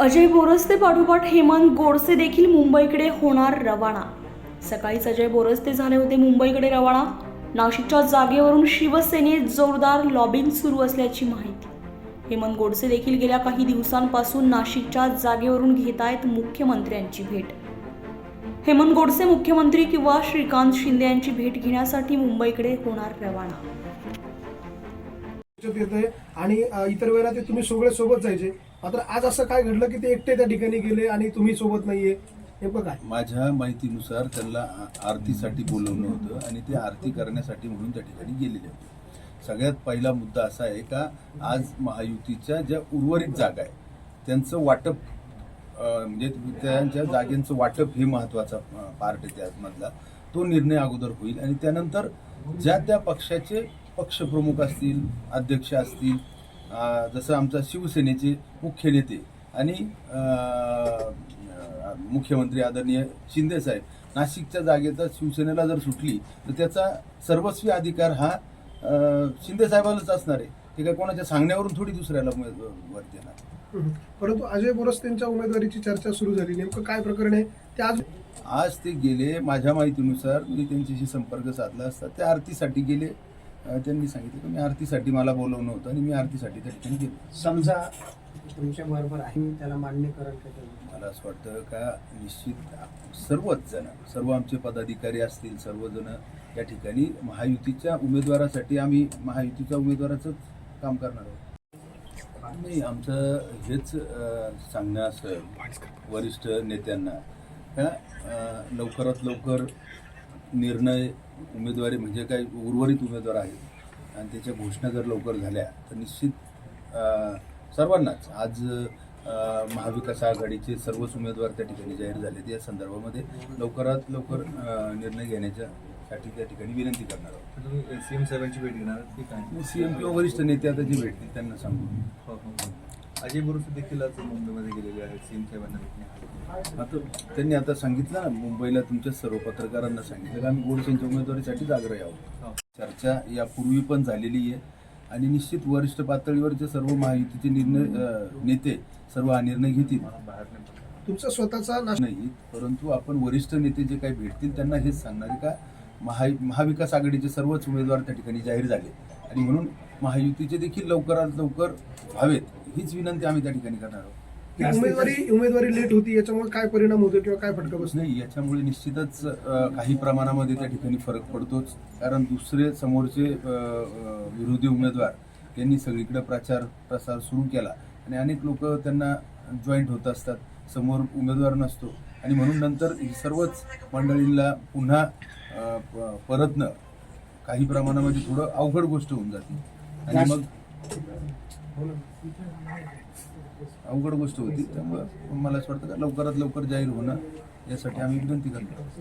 अजय बोरस्ते पाठोपाठ हेमंत गोडसे देखील मुंबईकडे होणार रवाना. सकाळीच अजय बोरस्ते झाले होते मुंबईकडे रवाना. नाशिकच्या जागेवरून शिवसेनेत जोरदार लॉबिंग सुरू असल्याची माहिती. हेमंत गोडसे देखील गेल्या काही दिवसांपासून नाशिकच्या जागेवरून घेत आहेत मुख्यमंत्र्यांची भेट. हेमंत गोडसे मुख्यमंत्री किंवा श्रीकांत शिंदे यांची भेट घेण्यासाठी मुंबईकडे होणार रवाना. आणि इतर वेळेला ते तुम्ही सगळे सोबत जायचे. मात्र आज असं काय घडलं की ते एकटे त्या ठिकाणी गेले आणि तुम्ही सोबत नाहीये? नेमकं काय? माझ्या माहितीनुसार त्यांना आ- आरतीसाठी बोलवलं होतं आणि ते आरती करण्यासाठी म्हणून त्या ठिकाणी गेलेले होते. सगळ्यात पहिला मुद्दा असा आहे का आज महायुतीच्या ज्या उर्वरित जागा आहे त्यांचं वाटप म्हणजे त्यांच्या जागेंचं वाटप हे महत्त्वाचा पार्ट आहे त्यामधला तो निर्णय अगोदर होईल आणि त्यानंतर ज्या त्या पक्षाचे पक्षप्रमुख असतील अध्यक्ष असतील जसं आमचा शिवसेनेचे मुख्य नेते आणि मुख्यमंत्री आदरणीय शिंदे साहेब नाशिकच्या जागेचा शिवसेनेला जर सुटली तर त्याचा सर्वस्वी अधिकार हा अं, शिंदे साहेबांनाच असणार आहे. ते काय कोणाच्या सांगण्यावरून थोडी दुसऱ्याला उमेद- वर देणार. परंतु अजय बोरस्तेंच्या उमेदवारीची चर्चा सुरू झाली. नेमकं काय प्रकरण आहे? ते आज आज ते गेले माझ्या माहितीनुसार मी त्यांच्याशी संपर्क साधला असता ते आरतीसाठी गेले. त्यांनी सांगितलं की मी आरतीसाठी मला बोलवणं होतं आणि मी आरतीसाठी त्या ठिकाणी गेलो समजा तुमच्या बरोबर आहे त्याला मान्य करेल का? मला असं वाटतं का निश्चित सर्वच जण सर्व आमचे पदाधिकारी असतील सर्वजण या ठिकाणी महायुतीच्या उमेदवारासाठी आम्ही महायुतीच्या उमेदवाराचंच काम करणार आहोत नाही आमचं हेच सांगणं असं वरिष्ठ नेत्यांना का लवकरात लवकर निर्णय उमेदवारी म्हणजे काही उर्वरित उमेदवार आहेत. आणि त्याच्या घोषणा जर लवकर झाल्या तर निश्चित सर्वांनाच आज महाविकास आघाडीचे सर्वच उमेदवार त्या ठिकाणी जाहीर झाले या संदर्भामध्ये लवकरात लवकर निर्णय घेण्याच्यासाठी त्या ठिकाणी विनंती करणार आहोत. सीएम साहेबांची भेट घेणार आहात की काय? सीएम किंवा वरिष्ठ नेते आता जे भेटतील त्यांना सांगू. हो, हो, हो. अजय बोरुसे देखील आज मुंबईमध्ये गेलेले आहेत सीएम साहेबांना आता त्यांनी आता सांगितलं ना मुंबईला तुमच्या सर्व पत्रकारांना सांगितलं की आम्ही गोडसेंच्या उमेदवारीसाठीच आग्रही आहोत. चर्चा यापूर्वी पण झालेली आहे. आणि निश्चित वरिष्ठ पातळीवरचे सर्व महायुतीचे निर्णय नेते सर्व हा निर्णय घेतील. तुमचा स्वतःचा नाश नाही परंतु आपण वरिष्ठ नेते जे काही भेटतील त्यांना हेच सांगणार का महा महाविकास आघाडीचे सर्वच उमेदवार त्या ठिकाणी जाहीर झाले. आणि म्हणून महायुतीचे देखील लवकरात लवकर व्हावेत. हीच विनंती आम्ही त्या ठिकाणी करणार आहोत. उमेदवारी उमेदवारी लेट होती याच्यामुळे काय परिणाम होतो किंवा काय फटका बसतो नाही याच्यामुळे निश्चितच काही प्रमाणामध्ये त्या ठिकाणी फरक पडतोच. कारण दुसरे समोरचे विरोधी उमेदवार यांनी सगळीकडे प्रचार प्रसार सुरू केला. आणि अनेक लोक त्यांना जॉईंट होत असतात. समोर उमेदवार नसतो. आणि म्हणून नंतर सर्वच मंडळींना पुन्हा परतणं काही प्रमाणामध्ये थोडं अवघड गोष्ट होऊन जाते. आणि मग अवघड गोष्ट होती. त्यामुळं मला असं वाटतं का लवकरात लवकर जाहीर होणं यासाठी आम्ही विनंती करतो.